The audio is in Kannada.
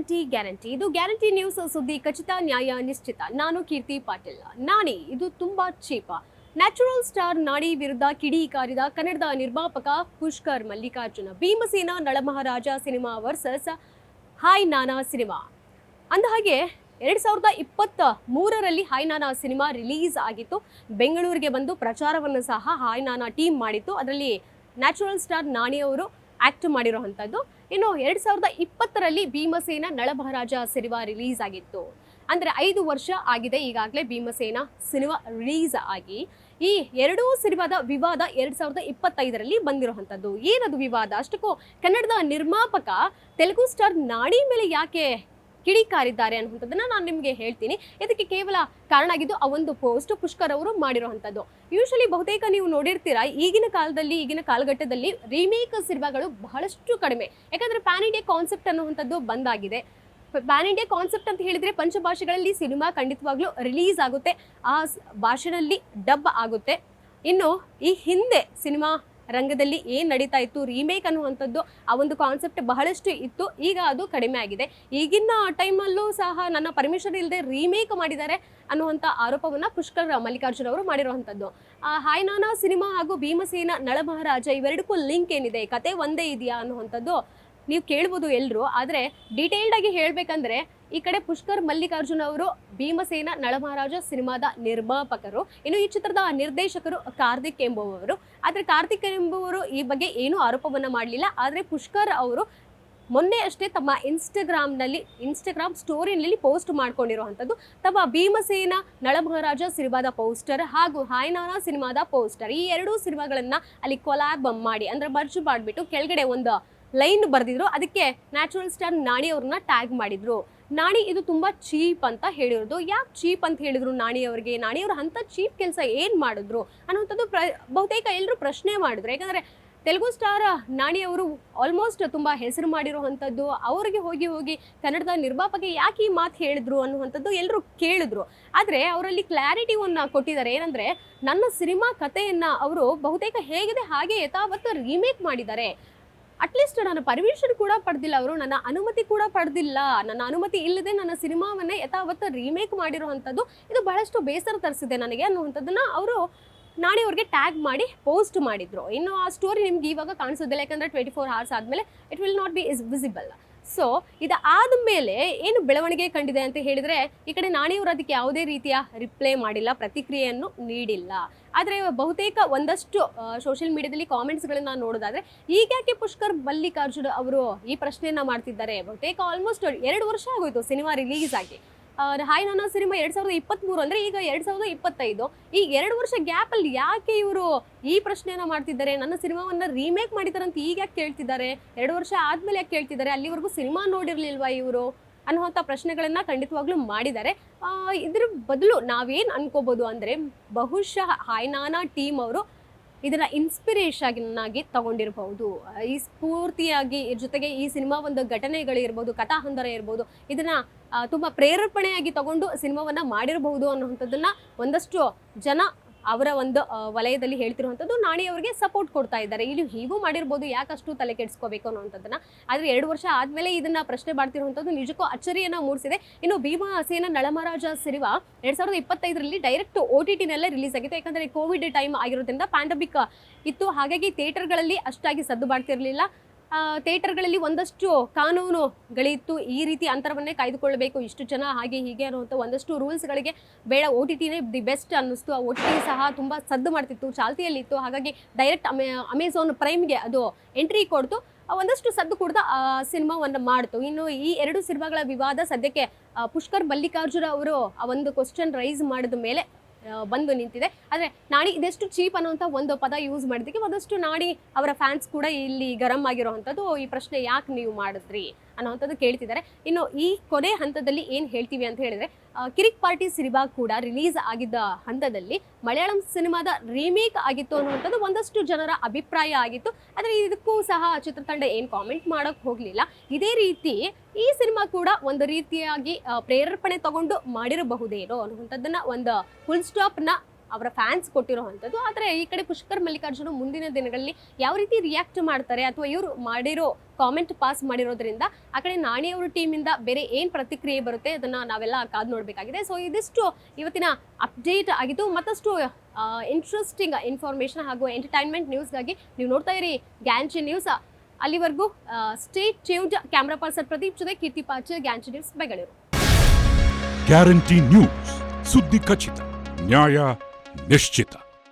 Guarantee guarantee. ಇದು ಗ್ಯಾರಂಟಿ ನ್ಯೂಸ್ ಸುದ್ದಿ, ಖಚಿತ, ನ್ಯಾಯ, ನಿಶ್ಚಿತ. ನಾನು ಕೀರ್ತಿ ಪಾಟೀಲ್. ನಾಣಿ ಇದು ತುಂಬಾ ಚೀಪ. ನ್ಯಾಚುರಲ್ ಸ್ಟಾರ್ ನಾಡಿ ವಿರುದ್ಧ ಕಿಡಿ ಕಾರಿದ ಕನ್ನಡದ ನಿರ್ಮಾಪಕ Pushkar Mallikarjuna. Bheemasena Nalamaharaja cinema versus Hi Nanna cinema. ಅಂದಹಾಗೆ ಎರಡ್ ಸಾವಿರದ ಇಪ್ಪತ್ತ ಮೂರರಲ್ಲಿ ಹಾಯ್ ನಾನಾ ಸಿನಿಮಾ ರಿಲೀಸ್ ಆಗಿತ್ತು. ಬೆಂಗಳೂರಿಗೆ ಬಂದು ಪ್ರಚಾರವನ್ನು ಸಹ ಹಾಯ್ ನಾನಾ ಟೀಮ್ ಮಾಡಿತ್ತು. ಅದರಲ್ಲಿ ನ್ಯಾಚುರಲ್ ಸ್ಟಾರ್ ನಾಣಿಯವರು ಆಕ್ಟ್ ಮಾಡಿರುವಂಥದ್ದು ಇನ್ನು ಎರಡ್ ಸಾವಿರದ ಇಪ್ಪತ್ತರಲ್ಲಿ ಭೀಮಸೇನ ನಳಮಹಾರಾಜ ಸಿನಿಮಾ ರಿಲೀಸ್ ಆಗಿತ್ತು. ಅಂದ್ರೆ ಐದು ವರ್ಷ ಆಗಿದೆ ಈಗಾಗಲೇ ಭೀಮಸೇನ ಸಿನಿಮಾ ರಿಲೀಸ್ ಆಗಿ. ಈ ಎರಡೂ ಸಿನಿಮಾದ ವಿವಾದ ಎರಡ್ ಸಾವಿರದ ಇಪ್ಪತ್ತೈದರಲ್ಲಿ ಬಂದಿರುವಂಥದ್ದು. ಏನದು ವಿವಾದ? ಅಷ್ಟಕ್ಕೂ ಕನ್ನಡದ ನಿರ್ಮಾಪಕ, ತೆಲುಗು ಸ್ಟಾರ್ ನಾಡಿ ಮೇಲೆ ಯಾಕೆ ಕಿಡಿಕಾರಿದ್ದಾರೆ ಅನ್ನುವಂಥದ್ದನ್ನ ನಾನು ನಿಮಗೆ ಹೇಳ್ತೀನಿ. ಇದಕ್ಕೆ ಕೇವಲ ಕಾರಣ ಆಗಿದ್ದು ಆ ಒಂದು ಪೋಸ್ಟ್ ಪುಷ್ಕರ್ ಅವರು ಮಾಡಿರುವಂಥದ್ದು. ಯೂಶಲಿ ಬಹುತೇಕ ನೀವು ನೋಡಿರ್ತೀರಾ, ಈಗಿನ ಕಾಲದಲ್ಲಿ, ಈಗಿನ ಕಾಲಘಟ್ಟದಲ್ಲಿ ರೀಮೇಕ್ ಸಿನಿಮಾಗಳು ಬಹಳಷ್ಟು ಕಡಿಮೆ. ಯಾಕಂದ್ರೆ ಪ್ಯಾನ್ ಇಂಡಿಯಾ ಕಾನ್ಸೆಪ್ಟ್ ಅನ್ನುವಂಥದ್ದು ಬಂದಾಗಿದೆ. ಪ್ಯಾನ್ ಇಂಡಿಯಾ ಕಾನ್ಸೆಪ್ಟ್ ಅಂತ ಹೇಳಿದ್ರೆ ಪಂಚಭಾಷೆಗಳಲ್ಲಿ ಸಿನಿಮಾ ಖಂಡಿತವಾಗ್ಲೂ ರಿಲೀಸ್ ಆಗುತ್ತೆ. ಆ ಭಾಷೆನಲ್ಲಿ ಡಬ್ ಆಗುತ್ತೆ. ಇನ್ನು ಈ ಹಿಂದೆ ಸಿನಿಮಾ ರಂಗದಲ್ಲಿ ಏನು ನಡೀತಾ ಇತ್ತು ರೀಮೇಕ್ ಅನ್ನುವಂಥದ್ದು ಆ ಒಂದು ಕಾನ್ಸೆಪ್ಟ್ ಬಹಳಷ್ಟು ಇತ್ತು, ಈಗ ಅದು ಕಡಿಮೆ ಆಗಿದೆ. ಈಗಿನ ಟೈಮಲ್ಲೂ ಸಹ ನನ್ನ ಪರ್ಮಿಷನ್ ಇಲ್ಲದೆ ರೀಮೇಕ್ ಮಾಡಿದ್ದಾರೆ ಅನ್ನುವಂಥ ಆರೋಪವನ್ನು ಪುಷ್ಕರ್ ಮಲ್ಲಿಕಾರ್ಜುನ್ ಅವರು ಮಾಡಿರುವಂಥದ್ದು. ಆ, ಹಾಯ್ ನಾನಾ, ಸಿನಿಮಾ ಹಾಗೂ ಭೀಮಸೇನ, ನಳಮಹಾರಾಜ ಇವೆರಡಕ್ಕೂ ಲಿಂಕ್ ಏನಿದೆ? ಕತೆ ಒಂದೇ ಇದೆಯಾ ಅನ್ನುವಂಥದ್ದು ನೀವು ಕೇಳ್ಬೋದು ಎಲ್ಲರೂ ಆದರೆ ಡೀಟೇಲ್ಡ್ ಆಗಿ ಹೇಳಬೇಕಂದ್ರೆ ಈ ಕಡೆ ಪುಷ್ಕರ್ ಮಲ್ಲಿಕಾರ್ಜುನ್ ಅವರು ಭೀಮಸೇನ ನಳಮಹಾರಾಜ ಸಿನಿಮಾದ ನಿರ್ಮಾಪಕರು. ಇನ್ನು ಈ ಚಿತ್ರದ ನಿರ್ದೇಶಕರು ಕಾರ್ತಿಕ್ ಎಂಬುವವರು. ಆದರೆ ಕಾರ್ತಿಕ್ ಎಂಬುವರು ಈ ಬಗ್ಗೆ ಏನೂ ಆರೋಪವನ್ನು ಮಾಡಲಿಲ್ಲ. ಆದರೆ ಪುಷ್ಕರ್ ಅವರು ಮೊನ್ನೆ ಅಷ್ಟೇ ತಮ್ಮ ಇನ್ಸ್ಟಾಗ್ರಾಮ್ನಲ್ಲಿ ಇನ್ಸ್ಟಾಗ್ರಾಮ್ ಸ್ಟೋರಿನಲ್ಲಿ ಪೋಸ್ಟ್ ಮಾಡ್ಕೊಂಡಿರುವಂಥದ್ದು. ತಮ್ಮ ಭೀಮಸೇನ ನಳಮಹಾರಾಜ ಸಿನಿಮಾದ ಪೋಸ್ಟರ್ ಹಾಗೂ ಹಾಯ್ನಾನ ಸಿನಿಮಾದ ಪೋಸ್ಟರ್ ಈ ಎರಡೂ ಸಿನಿಮಾಗಳನ್ನು ಅಲ್ಲಿ ಕೊಲಾಬ್ ಮಾಡಿ, ಅಂದರೆ ಮರ್ಜು ಮಾಡಿಬಿಟ್ಟು ಕೆಳಗಡೆ ಒಂದು ಲೈನ್ ಬರೆದಿದ್ರು. ಅದಕ್ಕೆ ನ್ಯಾಚುರಲ್ ಸ್ಟಾರ್ ನಾಣಿ ಅವ್ರನ್ನ ಟ್ಯಾಗ್ ಮಾಡಿದ್ರು. ನಾಣಿ ಇದು ತುಂಬಾ ಚೀಪ್ ಅಂತ ಹೇಳಿರೋದು. ಯಾಕೆ ಚೀಪ್ ಅಂತ ಹೇಳಿದ್ರು ನಾಣಿ ಅವರಿಗೆ? ನಾಣಿ ಅವರು ಅಂತ ಚೀಪ್ ಕೆಲಸ ಏನ್ ಮಾಡಿದ್ರು ಅನ್ನುವಂಥದ್ದು ಪ್ರ, ಬಹುತೇಕ ಎಲ್ಲರೂ ಪ್ರಶ್ನೆ ಮಾಡಿದ್ರು. ಯಾಕಂದ್ರೆ ತೆಲುಗು ಸ್ಟಾರ್ ನಾಣಿ ಅವರು ಆಲ್ಮೋಸ್ಟ್ ತುಂಬ ಹೆಸರು ಮಾಡಿರುವಂಥದ್ದು, ಅವರಿಗೆ ಹೋಗಿ ಹೋಗಿ ಕನ್ನಡದ ನಿರ್ಮಾಪಕ ಯಾಕೆ ಈ ಮಾತು ಹೇಳಿದ್ರು ಅನ್ನುವಂಥದ್ದು ಎಲ್ಲರೂ ಕೇಳಿದ್ರು. ಆದರೆ ಅವರಲ್ಲಿ ಕ್ಲಾರಿಟಿವನ್ನ ಕೊಟ್ಟಿದ್ದಾರೆ. ಏನಂದರೆ ನನ್ನ ಸಿನಿಮಾ ಕಥೆಯನ್ನು ಅವರು ಬಹುತೇಕ ಹೇಗಿದೆ ಹಾಗೆ ಯಥಾವತ್ತು ರೀಮೇಕ್ ಮಾಡಿದ್ದಾರೆ. ಅಟ್ಲೀಸ್ಟ್ ನನ್ನ ಪರ್ಮಿಷನ್ ಕೂಡ ಪಡೆದಿಲ್ಲ ಅವರು, ನನ್ನ ಅನುಮತಿ ಕೂಡ ಪಡೆದಿಲ್ಲ. ನನ್ನ ಅನುಮತಿ ಇಲ್ಲದೆ ನನ್ನ ಸಿನಿಮಾವನ್ನೇ ಯಥಾವತ್ತು ರೀಮೇಕ್ ಮಾಡಿರುವಂಥದ್ದು ಇದು ಬಹಳಷ್ಟು ಬೇಸರ ತರಿಸಿದೆ ನನಗೆ ಅನ್ನುವಂಥದ್ದನ್ನ ಅವರು ನಾಳೆ ಅವ್ರಿಗೆ ಟ್ಯಾಗ್ ಮಾಡಿ ಪೋಸ್ಟ್ ಮಾಡಿದ್ರು. ಇನ್ನು ಆ ಸ್ಟೋರಿ ನಿಮ್ಗೆ ಇವಾಗ ಕಾಣಿಸೋದಿಲ್ಲ, ಯಾಕಂದರೆ ಟ್ವೆಂಟಿ ಫೋರ್ ಅವರ್ಸ್ ಆದಮೇಲೆ it will not be is visible so ಇದು ಆದಮೇಲೆ ಏನು ಬೆಳವಣಿಗೆ ಕಂಡಿದೆ ಅಂತ ಹೇಳಿದ್ರೆ, ಈ ಕಡೆ ನಾಣಿಯವರು ಅದಕ್ಕೆ ಯಾವುದೇ ರೀತಿಯ ರಿಪ್ಲೈ ಮಾಡಿಲ್ಲ, ಪ್ರತಿಕ್ರಿಯೆಯನ್ನು ನೀಡಿಲ್ಲ. ಆದರೆ ಬಹುತೇಕ ಒಂದಷ್ಟು ಸೋಷಿಯಲ್ ಮೀಡಿಯಾದಲ್ಲಿ ಕಾಮೆಂಟ್ಸ್ಗಳನ್ನ ನೋಡೋದಾದ್ರೆ ಈಗ್ಯಾಕೆ ಪುಷ್ಕರ್ ಮಲ್ಲಿಕಾರ್ಜುನ್ ಅವರು ಈ ಪ್ರಶ್ನೆಯನ್ನು ಮಾಡ್ತಿದ್ದಾರೆ? ಬಹುತೇಕ ಆಲ್ಮೋಸ್ಟ್ ಎರಡು ವರ್ಷ ಆಗೋಯಿತು ಸಿನಿಮಾ ರಿಲೀಸ್ ಆಗಿ. ಹಾಯ್ ನಾನಾ ಸಿನಿಮಾ ಎರಡ್ ಸಾವಿರದ ಇಪ್ಪತ್ತ್ಮೂರು ಅಂದ್ರೆ ಈಗ ಎರಡ್ ಸಾವಿರದ ಇಪ್ಪತ್ತೈದು. ಈ ಎರಡು ವರ್ಷ ಗ್ಯಾಪ್ ಅಲ್ಲಿ ಯಾಕೆ ಇವರು ಈ ಪ್ರಶ್ನೆಯನ್ನ ಮಾಡ್ತಿದ್ದಾರೆ? ನನ್ನ ಸಿನಿಮಾವನ್ನ ರೀಮೇಕ್ ಮಾಡಿದ್ದಾರೆ ಅಂತ ಈಗ ಯಾಕೆ ಕೇಳ್ತಿದ್ದಾರೆ? ಎರಡು ವರ್ಷ ಆದ್ಮೇಲೆ ಯಾಕೆ ಕೇಳ್ತಿದ್ದಾರೆ? ಅಲ್ಲಿವರೆಗೂ ಸಿನಿಮಾ ನೋಡಿರ್ಲಿಲ್ವಾ ಇವರು? ಅನ್ನುವಂಥ ಪ್ರಶ್ನೆಗಳನ್ನ ಖಂಡಿತವಾಗ್ಲೂ ಮಾಡಿದ್ದಾರೆ. ಇದ್ರ ಬದಲು ನಾವೇನ್ ಅನ್ಕೋಬಹುದು ಅಂದ್ರೆ ಬಹುಶಃ ಹಾಯ್ನಾನಾ ಟೀಮ್ ಅವರು ಇದನ್ನ ಇನ್ಸ್ಪಿರೇಷನ್ ಆಗಿ ತಗೊಂಡಿರಬಹುದು. ಈ ಸ್ಫೂರ್ತಿಯಾಗಿ ಜೊತೆಗೆ ಈ ಸಿನಿಮಾ ಒಂದು ಘಟನೆಗಳಿರ್ಬೋದು, ಕಥಾಹಂದರ ಇರ್ಬೋದು, ಇದನ್ನ ತುಂಬಾ ಪ್ರೇರೇಪಣೆಯಾಗಿ ತಗೊಂಡು ಸಿನಿಮಾವನ್ನ ಮಾಡಿರಬಹುದು ಅನ್ನುವಂಥದ್ದನ್ನ ಒಂದಷ್ಟು ಜನ ಅವರ ಒಂದು ವಲಯದಲ್ಲಿ ಹೇಳ್ತಿರುವಂಥದ್ದು ನಾಣಿ ಅವರಿಗೆ ಸಪೋರ್ಟ್ ಕೊಡ್ತಾ ಇದ್ದಾರೆ. ಇಲ್ಲಿ ಹೀಗೂ ಮಾಡಿರ್ಬೋದು, ಯಾಕಷ್ಟು ತಲೆ ಕೆಡಿಸ್ಕೋಬೇಕು ಅನ್ನೋವಂಥದ್ದನ್ನ. ಆದರೆ ಎರಡು ವರ್ಷ ಆದಮೇಲೆ ಇದನ್ನ ಪ್ರಶ್ನೆ ಮಾಡ್ತಿರುವಂಥದ್ದು ನಿಜಕ್ಕೂ ಅಚ್ಚರಿಯನ್ನು ಮೂಡಿಸಿದೆ. ಇನ್ನು ಭೀಮಸೇನ ನಳಮಹಾರಾಜ ಸಿರಿವಾ ಎರಡು ಸಾವಿರದ ಇಪ್ಪತ್ತೈದರಲ್ಲಿ ಡೈರೆಕ್ಟ್ ಒ ಟಿ ಟಿನಲ್ಲೇ ರಿಲೀಸ್ ಆಗಿತ್ತು. ಯಾಕಂದರೆ ಕೋವಿಡ್ ಟೈಮ್ ಆಗಿರೋದ್ರಿಂದ ಪ್ಯಾಂಡಮಿಕ್ ಇತ್ತು. ಹಾಗಾಗಿ ಥಿಯೇಟರ್ಗಳಲ್ಲಿ ಅಷ್ಟಾಗಿ ಸದ್ದು ಮಾಡ್ತಿರ್ಲಿಲ್ಲ. ಥಿಯೇಟರ್ಗಳಲ್ಲಿ ಒಂದಷ್ಟು ಕಾನೂನುಗಳಿತ್ತು. ಈ ರೀತಿ ಅಂತರವನ್ನೇ ಕಾಯ್ದುಕೊಳ್ಳಬೇಕು. ಇಷ್ಟು ಜನ ಹಾಗೆ ಹೀಗೆ ಅನ್ನುವಂಥ ಒಂದಷ್ಟು ರೂಲ್ಸ್ಗಳಿಗೆ ಬೇಡ. ಓ ಟಿ ಟಿನೇ ದಿ ಬೆಸ್ಟ್ ಅನ್ನಿಸ್ತು. ಆ ಓ ಟಿ ಟಿ ಸಹ ತುಂಬ ಸದ್ದು ಮಾಡ್ತಿತ್ತು. ಚಾಲ್ತಿಯಲ್ಲಿತ್ತು. ಹಾಗಾಗಿ ಡೈರೆಕ್ಟ್ ಅಮೆ ಅಮೆಝಾನ್ ಪ್ರೈಮ್ಗೆ ಅದು ಎಂಟ್ರಿ ಕೊಡ್ತು. ಒಂದಷ್ಟು ಸದ್ದು ಕೂಡ, ಆ, ಸಿನಿಮಾವನ್ನು ಮಾಡ್ತು. ಇನ್ನು ಈ ಎರಡು ಸಿನಿಮಾಗಳ ವಿವಾದ ಸದ್ಯಕ್ಕೆ ಪುಷ್ಕರ್ ಮಲ್ಲಿಕಾರ್ಜುನ ಅವರು ಆ ಒಂದು ಕ್ವಶನ್ ರೈಸ್ ಮಾಡಿದ ಮೇಲೆ ಬಂದು ನಿಂತಿದೆ. ಆದರೆ ನಾಡಿ ಇದೆಷ್ಟು ಚೀಪ್ ಅನ್ನುವಂಥ ಒಂದು ಪದ ಯೂಸ್ ಮಾಡಿದ್ದಕ್ಕೆ ಒಂದಷ್ಟು ನಾಡಿ ಅವರ ಫ್ಯಾನ್ಸ್ ಕೂಡ ಇಲ್ಲಿ ಗರಂ ಆಗಿರುವಂಥದ್ದು ಈ ಪ್ರಶ್ನೆ ಯಾಕೆ ನೀವು ಮಾಡಿದ್ರಿ? ಅನ್ನೋವಂಥದ್ದು ಕೇಳ್ತಿದ್ದಾರೆ. ಇನ್ನು ಈ ಕೊನೆ ಹಂತದಲ್ಲಿ ಏನು ಹೇಳ್ತೀವಿ ಅಂತ ಹೇಳಿದ್ರೆ ಕಿರಿಕ್ ಪಾರ್ಟಿ ಸಿನಿಮಾ ಕೂಡ ರಿಲೀಸ್ ಆಗಿದ್ದ ಹಂತದಲ್ಲಿ ಮಲಯಾಳಂ ಸಿನಿಮಾದ ರೀಮೇಕ್ ಆಗಿತ್ತು ಅನ್ನುವಂಥದ್ದು ಒಂದಷ್ಟು ಜನರ ಅಭಿಪ್ರಾಯ ಆಗಿತ್ತು. ಆದರೆ ಇದಕ್ಕೂ ಸಹ ಚಿತ್ರತಂಡ ಏನು ಕಾಮೆಂಟ್ ಮಾಡೋಕೆ ಹೋಗಲಿಲ್ಲ. ಇದೇ ರೀತಿ ಈ ಸಿನಿಮಾ ಕೂಡ ಒಂದು ರೀತಿಯಾಗಿ ಪ್ರೇರೇಪಣೆ ತಗೊಂಡು ಮಾಡಿರಬಹುದೇನೋ ಅನ್ನುವಂಥದ್ದನ್ನು ಒಂದು ಫುಲ್ ಸ್ಟಾಪ್ನ ಅವರ ಫ್ಯಾನ್ಸ್ ಕೊಟ್ಟಿರುವಂಥದ್ದು. ಆದರೆ ಈ ಕಡೆ ಪುಷ್ಕರ್ ಮಲ್ಲಿಕಾರ್ಜುನ ಮುಂದಿನ ದಿನಗಳಲ್ಲಿ ಯಾವ ರೀತಿ ರಿಯಾಕ್ಟ್ ಮಾಡ್ತಾರೆ ಅಥವಾ ಇವರು ಮಾಡಿರೋ ಕಾಮೆಂಟ್ ಪಾಸ್ ಮಾಡಿರೋದ್ರಿಂದ ಆ ಕಡೆ ನಾಣಿಯವರ ಟೀಮಿಂದ ಬೇರೆ ಏನು ಪ್ರತಿಕ್ರಿಯೆ ಬರುತ್ತೆ ಅದನ್ನ ನಾವೆಲ್ಲ ಕಾದು ನೋಡಬೇಕಾಗಿದೆ. ಸೊ ಇದಿಷ್ಟು ಇವತ್ತಿನ ಅಪ್ಡೇಟ್ ಆಗಿದ್ದು, ಮತ್ತಷ್ಟು ಇಂಟ್ರೆಸ್ಟಿಂಗ್ ಇನ್ಫಾರ್ಮೇಷನ್ ಹಾಗೂ ಎಂಟರ್ಟೈನ್ಮೆಂಟ್ ನ್ಯೂಸ್ಗಾಗಿ ನೀವು ನೋಡ್ತಾ ಇರಿ ಗ್ಯಾನ್ಚಿ ನ್ಯೂಸ್ ಅಲ್ಲಿವರೆಗೂ state change camera person Pradeep ಜೊತೆ ಕೀರ್ತಿ ಪಾಚ ಗ್ಯಾನ್ಚಿ ನ್ಯೂಸ್ ಬೆಂಗಳೂರು ಗ್ಯಾರಂಟಿ ನ್ಯೂಸ್ ಸುದ್ದಿ ಖಚಿತ, ನ್ಯಾಯ ನಿಶ್ಚಿತ